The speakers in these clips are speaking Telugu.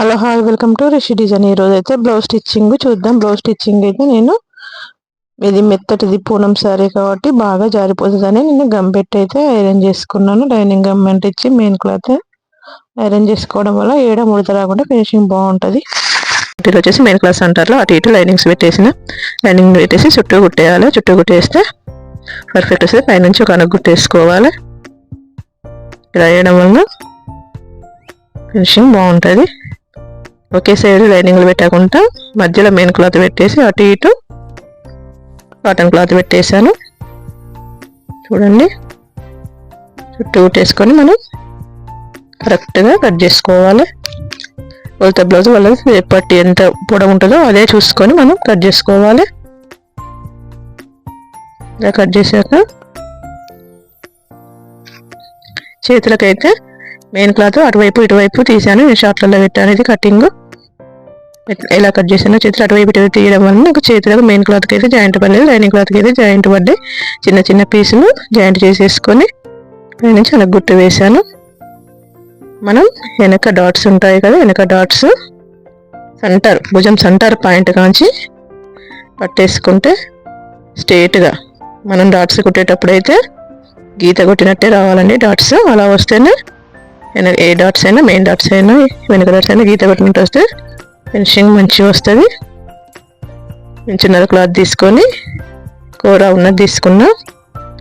Hello hi welcome to Rishi design. ఈ రోజు అయితే బ్లౌజ్ స్టిచ్చింగ్ చూద్దాం. బ్లౌజ్ స్టిచ్చింగ్ అయితే నేను ఇది మెత్తటిది పూనం సారీ కాబట్టి బాగా జారిపోతుందని నేను గమ్ పెట్టి అయితే ఐరన్ చేసుకున్నాను. డైనింగ్ గమ్ ఇచ్చి మెయిన్ క్లాత్ ఐరన్ చేసుకోవడం వల్ల ఏడ ముడత రాకుండా ఫినిషింగ్ బాగుంటుంది. ఇటు వచ్చేసి మెయిన్ క్లాస్ అంటారు. అటు ఇటు లైనింగ్స్ పెట్టేసిన. లైనింగ్ పెట్టేసి చుట్టూ కుట్టేయాలి. చుట్టూ కుట్టేస్తే పర్ఫెక్ట్ వస్తుంది. పైనుంచి ఒక అనగు కుట్టేసుకోవాలి. ఇలా వేయడం వల్ల ఫినిషింగ్ బాగుంటుంది. ఒకే సైడ్ లైనింగ్లు పెట్టకుండా మధ్యలో మెయిన్ క్లాత్ పెట్టేసి అటు ఇటు కాటన్ క్లాత్ పెట్టేశాను. చూడండి. చుట్టూ కుట్టేసుకొని మనం కరెక్ట్గా కట్ చేసుకోవాలి. కొలత బ్లౌజ్ వాళ్ళ పట్టి ఎంత పొడవు ఉంటుందో అదే చూసుకొని మనం కట్ చేసుకోవాలి. ఇలా కట్ చేశాక చేతులకైతే మెయిన్ క్లాత్ అటువైపు ఇటువైపు తీసాను నేను షార్ట్లలో పెట్టాను. ఇది కటింగ్. ఎలా కట్ చేసానో చేతులు అటువైపు ఇటువైపు తీయడం వల్ల నాకు చేతులకు మెయిన్ క్లాత్కి అయితే జాయింట్ పడలేదు లైనింగ్ క్లాత్కి అయితే జాయింట్ పడ్డాయి. చిన్న చిన్న పీసులు జాయింట్ చేసేసుకొని నుంచి అలా గుట్టు వేసాను మనం వెనక డాట్స్ ఉంటాయి కదా వెనక డాట్స్ సెంటర్ భుజం సెంటర్ పాయింట్ కాంచి పట్టేసుకుంటే స్ట్రేట్గా మనం డాట్స్ కుట్టేటప్పుడు అయితే గీత కొట్టినట్టే రావాలండి డాట్స్ అలా వస్తేనే ఏ డాట్స్ అయినా మెయిన్ డాట్స్ అయినా వెనక డాట్స్ అయినా గీత కొట్టినట్టు వస్తే ఫినిషింగ్ మంచిగా వస్తుంది. చిన్నది క్లాత్ తీసుకొని కూర ఉన్నది తీసుకున్నా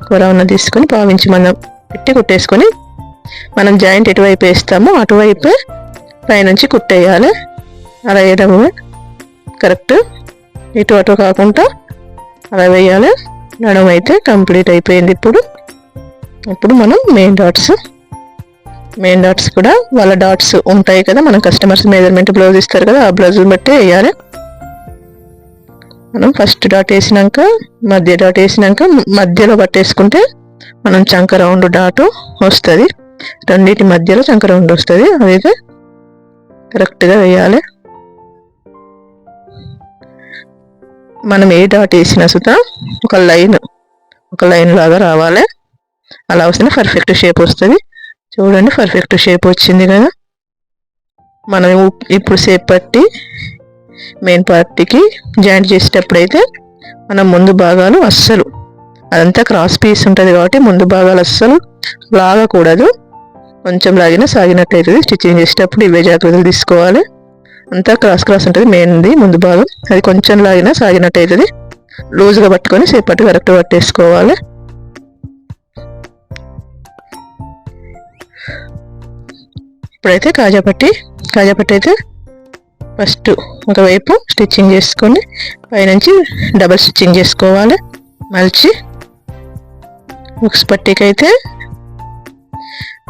కూర ఉన్నది తీసుకొని పావించి మనం పెట్టి కుట్టేసుకొని మనం జాయింట్ ఎటువైపు వేస్తామో అటువైపు పైనుంచి కుట్టేయాలి. అలా వేయడం కరెక్ట్. ఇటు అటు కాకుండా అలా వేయాలి. నడుము అయితే కంప్లీట్ అయిపోయింది ఇప్పుడు. ఇప్పుడు మనం మెయిన్ డాట్స్ మెయిన్ డాట్స్ కూడా వాళ్ళ డాట్స్ ఉంటాయి కదా మనం కస్టమర్స్ మెజర్మెంట్ బ్లౌజ్ ఇస్తారు కదా ఆ బ్లౌజ్ బట్టి వేయాలి. మనం ఫస్ట్ డాట్ వేసినాక మధ్య డాట్ వేసినాక మధ్యలో పట్టేసుకుంటే మనం చంక రౌండ్ డాట్ వస్తుంది. రెండింటి మధ్యలో చంక రౌండ్ వస్తుంది. అదైతే కరెక్ట్గా వేయాలి. మనం ఏ డాట్ వేసినా సుతా ఒక లైన్ ఒక లైన్ లాగా రావాలి. అలా వస్తేనే పర్ఫెక్ట్ షేప్ వస్తుంది. చూడండి పర్ఫెక్ట్ షేప్ వచ్చింది కదా. మనం ఇప్పుడు షేప్ పట్టి మెయిన్ పార్టీకి జాయింట్ చేసేటప్పుడు అయితే మనం ముందు భాగాలు అస్సలు అదంతా క్రాస్ పీస్ ఉంటుంది కాబట్టి ముందు భాగాలు అస్సలు లాగకూడదు. కొంచెం లాగినా సాగినట్టు అవుతుంది స్టిచ్చింగ్ చేసేటప్పుడు ఇవే జాగ్రత్తలు తీసుకోవాలి. అంతా క్రాస్ క్రాస్ ఉంటుంది. మెయిన్ది ముందు భాగం. అది కొంచెం లాగినా సాగినట్టు అవుతుంది లూజ్గా పట్టుకొని సేపట్టు కరెక్ట్ పట్టేసుకోవాలి. ఇప్పుడైతే కాజాపట్టి కాజాపట్టి అయితే ఫస్ట్ ఒకవైపు స్టిచ్చింగ్ చేసుకొని పైనుంచి డబల్ స్టిచ్చింగ్ చేసుకోవాలి. మలిచి ఉక్స్ పట్టీకి అయితే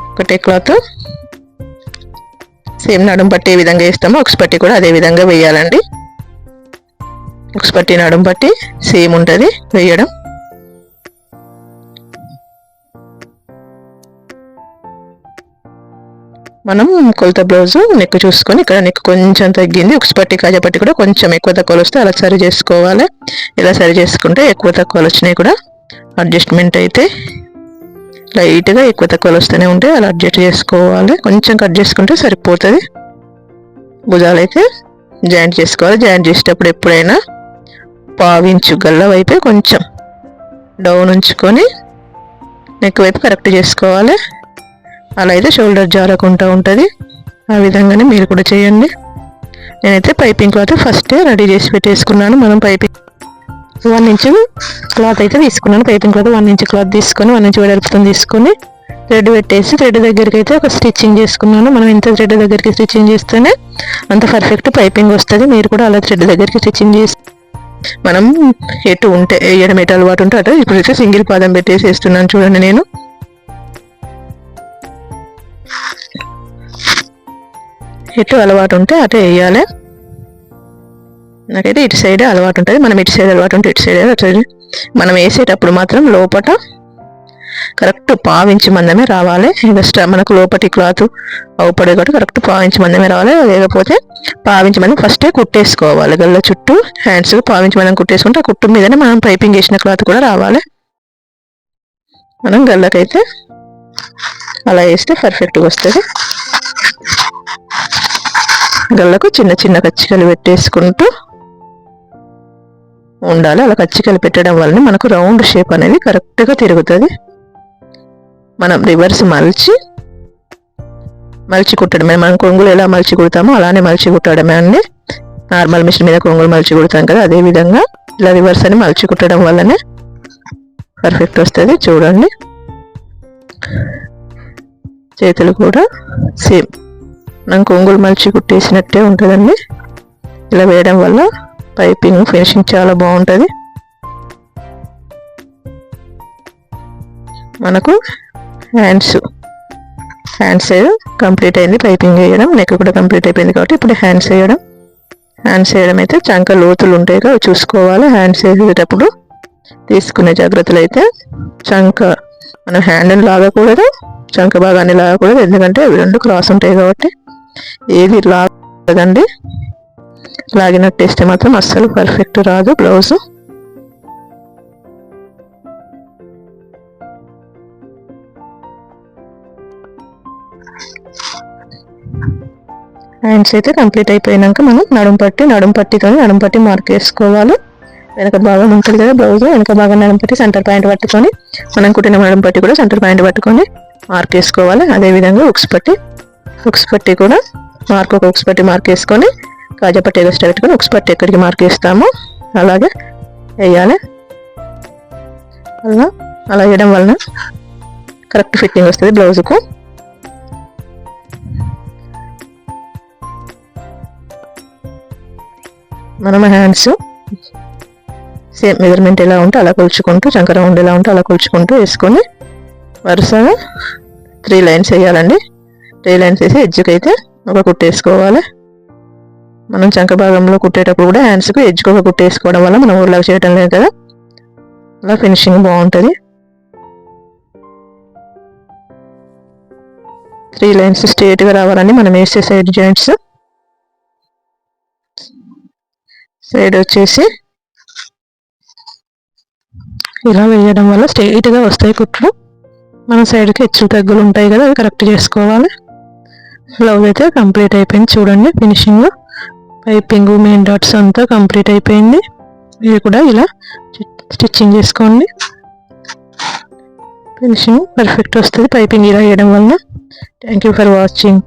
ఒకటే క్లాత్. సేమ్ నడుం పట్టి ఏ విధంగా వేస్తామో ఉక్స్ పట్టి కూడా అదే విధంగా వేయాలండి. ఉక్స్ పట్టి నడుం పట్టి సేమ్ ఉంటుంది వేయడం. మనం కొలత బ్లౌజ్ నెక్ చూసుకొని ఇక్కడ నెక్ కొంచెం తగ్గింది. ఒక పట్టి కాజా పట్టి కూడా కొంచెం ఎక్కువ తక్కువలు వస్తే అలా సరి చేసుకోవాలి. ఇలా సరి చేసుకుంటే ఎక్కువ తక్కువలు వచ్చినాయి కూడా. అడ్జస్ట్మెంట్ అయితే లైట్గా ఎక్కువ తక్కువలు వస్తూనే ఉంటాయి. అలా అడ్జస్ట్ చేసుకోవాలి. కొంచెం కట్ చేసుకుంటే సరిపోతుంది. భుజాలు అయితే జాయింట్ చేసుకోవాలి. జాయింట్ చేసేటప్పుడు ఎప్పుడైనా పావించు గల్ల వైపే కొంచెం డౌన్ ఉంచుకొని నెక్ వైపు కరెక్ట్ చేసుకోవాలి. అలా అయితే షోల్డర్ జారకుండా ఉంటుంది ఆ విధంగానే మీరు కూడా చేయండి నేనైతే పైపింగ్ క్లాత్ ఫస్టే రెడీ చేసి పెట్టేసుకున్నాను మనం పైపింగ్ వన్ ఇంచ్ క్లాత్ అయితే తీసుకున్నాను piping cloth one inch cloth తీసుకొని వన్ ఇంచ్ వెడల్పుతో తీసుకొని థ్రెడ్ పెట్టేసి థ్రెడ్ దగ్గరికి అయితే ఒక స్టిచ్చింగ్ చేసుకున్నాను మనం ఇంత థ్రెడ్ దగ్గరికి స్టిచ్చింగ్ చేస్తేనే అంత పర్ఫెక్ట్ పైపింగ్ వస్తుంది మీరు కూడా అలా థ్రెడ్ దగ్గరికి స్టిచ్చింగ్ చేసి మనం ఎటు ఉంటే వేయడం ఎటు అలవాటు ఉంటే అటు ఇప్పుడైతే సింగిల్ పాదం పెట్టేసి వేస్తున్నాను చూడండి నేను ఎటు అలవాటు ఉంటే అటే వేయాలి. నాకైతే ఇటు సైడే అలవాటు ఉంటుంది మనం ఇటు సైడ్ అలవాటు ఉంటే ఇటు సైడ్ అటు మనం వేసేటప్పుడు మాత్రం లోపట కరెక్ట్ పావించి మందమే రావాలి. ఇంకా మనకు లోపటి క్లాత్ అవుపడే కాబట్టి కరెక్ట్ పావించి మందమే రావాలి. లేకపోతే పావించి మందం ఫస్టే కుట్టేసుకోవాలి. గల్ల చుట్టూ హ్యాండ్స్ పావించి మందం కుట్టేసుకుంటే ఆ కుట్టు మీదనే మనం పైపింగ్ చేసిన క్లాత్ కూడా రావాలి. మనం గల్లకైతే అలా వేస్తే పర్ఫెక్ట్గా వస్తుంది. గల్లకు చిన్న చిన్న కచ్చికలు పెట్టేసుకుంటూ ఉండాలి. అలా కచ్చికలు పెట్టడం వలన మనకు రౌండ్ షేప్ అనేది కరెక్ట్గా తిరుగుతుంది. మనం రివర్స్ మలిచి మలిచి కుట్టడమే. మనం కొంగులు ఎలా మలిచి కుడతామో అలానే మలిచి కుట్టడమే అండి. నార్మల్ మిషన్ మీద కొంగులు మలిచి కుడతాం కదా అదే విధంగా ఇలా రివర్స్ అని మలిచి కుట్టడం వల్లనే పర్ఫెక్ట్ వస్తుంది. చూడండి. చేతులు కూడా సేమ్. మనం కొంగులు మలిచి కుట్టేసినట్టే ఉంటుందండి. ఇలా వేయడం వల్ల పైపింగ్ ఫినిషింగ్ చాలా బాగుంటుంది. మనకు హ్యాండ్స్ హ్యాండ్స్ కంప్లీట్ అయింది. పైపింగ్ వేయడం నెక్ కూడా కంప్లీట్ అయిపోయింది కాబట్టి ఇప్పుడు హ్యాండ్స్ వేయడం. హ్యాండ్స్ వేయడం అయితే చంక లోతులు ఉంటాయి కదా చూసుకోవాలి. హ్యాండ్స్ వేసేటప్పుడు తీసుకునే జాగ్రత్తలు అయితే చంక మనం హ్యాండ్ లాగకూడదు చంక భాగాన్ని లాగకూడదు. ఎందుకంటే అవి రెండు క్రాస్ ఉంటాయి కాబట్టి ఏది లాగదండి టేస్ట్ మాత్రం అస్సలు పర్ఫెక్ట్ రాదు బ్లౌజ్. హ్యాండ్స్ అయితే కంప్లీట్ అయిపోయినాక మనం నడుం పట్టి నడుం పట్టితో నడుం పట్టి మార్క్ వేసుకోవాలి. వెనక భాగం ఉంటుంది కదా బ్లౌజ్ వెనక భాగం నడుం పట్టి సెంటర్ పాయింట్ పట్టుకొని మనం కుట్టిన నడుం పట్టి కూడా సెంటర్ పాయింట్ పట్టుకొని మార్క్ వేసుకోవాలి. అదేవిధంగా ఉక్స్ పట్టి ఉక్స్ పట్టి కూడా మార్క్ ఒక ఉక్స్ పట్టి మార్క్ వేసుకొని కాజా పట్టి ఎగస్ట్ పెట్టుకొని ఉక్స్ పట్టి ఎక్కడికి మార్క్ వేస్తామో అలాగే వేయాలి. అలా అలా వేయడం వలన కరెక్ట్ ఫిట్టింగ్ వస్తుంది బ్లౌజ్కు. మనం హ్యాండ్స్ సేమ్ మెజర్మెంట్ ఎలా ఉంటే అలా కొలుచుకుంటూ చంకర ఉండేలా ఎలా ఉంటే అలా కొలుచుకుంటూ వేసుకొని వరుసగా త్రీ లైన్స్ వేయాలండి. త్రీ లైన్స్ వేసి ఎడ్జ్కి అయితే ఒక కుట్టేసుకోవాలి. మనం చంక భాగంలో కుట్టేటప్పుడు కూడా హ్యాండ్స్కి ఎడ్జ్కి ఒక కుట్టేసుకోవడం వల్ల మనం ఊర్లాగా చేయడం లేదు కదా. అలా ఫినిషింగ్ బాగుంటుంది. త్రీ లైన్స్ స్ట్రేట్గా రావాలని మనం వేసే సైడ్ జాయింట్స్. సైడ్ వచ్చేసి ఇలా వేయడం వల్ల స్ట్రైట్గా వస్తాయి కుట్లు. మన సైడ్కి హెచ్చులు తగ్గులు ఉంటాయి కదా అవి కరెక్ట్ చేసుకోవాలి. బ్లౌజ్ అయితే కంప్లీట్ అయిపోయింది. చూడండి ఫినిషింగ్ పైపింగ్ మెయిన్ డాట్స్ అంతా కంప్లీట్ అయిపోయింది. ఇవి కూడా ఇలా స్టిచ్చింగ్ చేసుకోండి. ఫినిషింగ్ పర్ఫెక్ట్ వస్తుంది. పైపింగ్ ఇలా వేయడం వల్ల థ్యాంక్ యూ ఫర్ వాచింగ్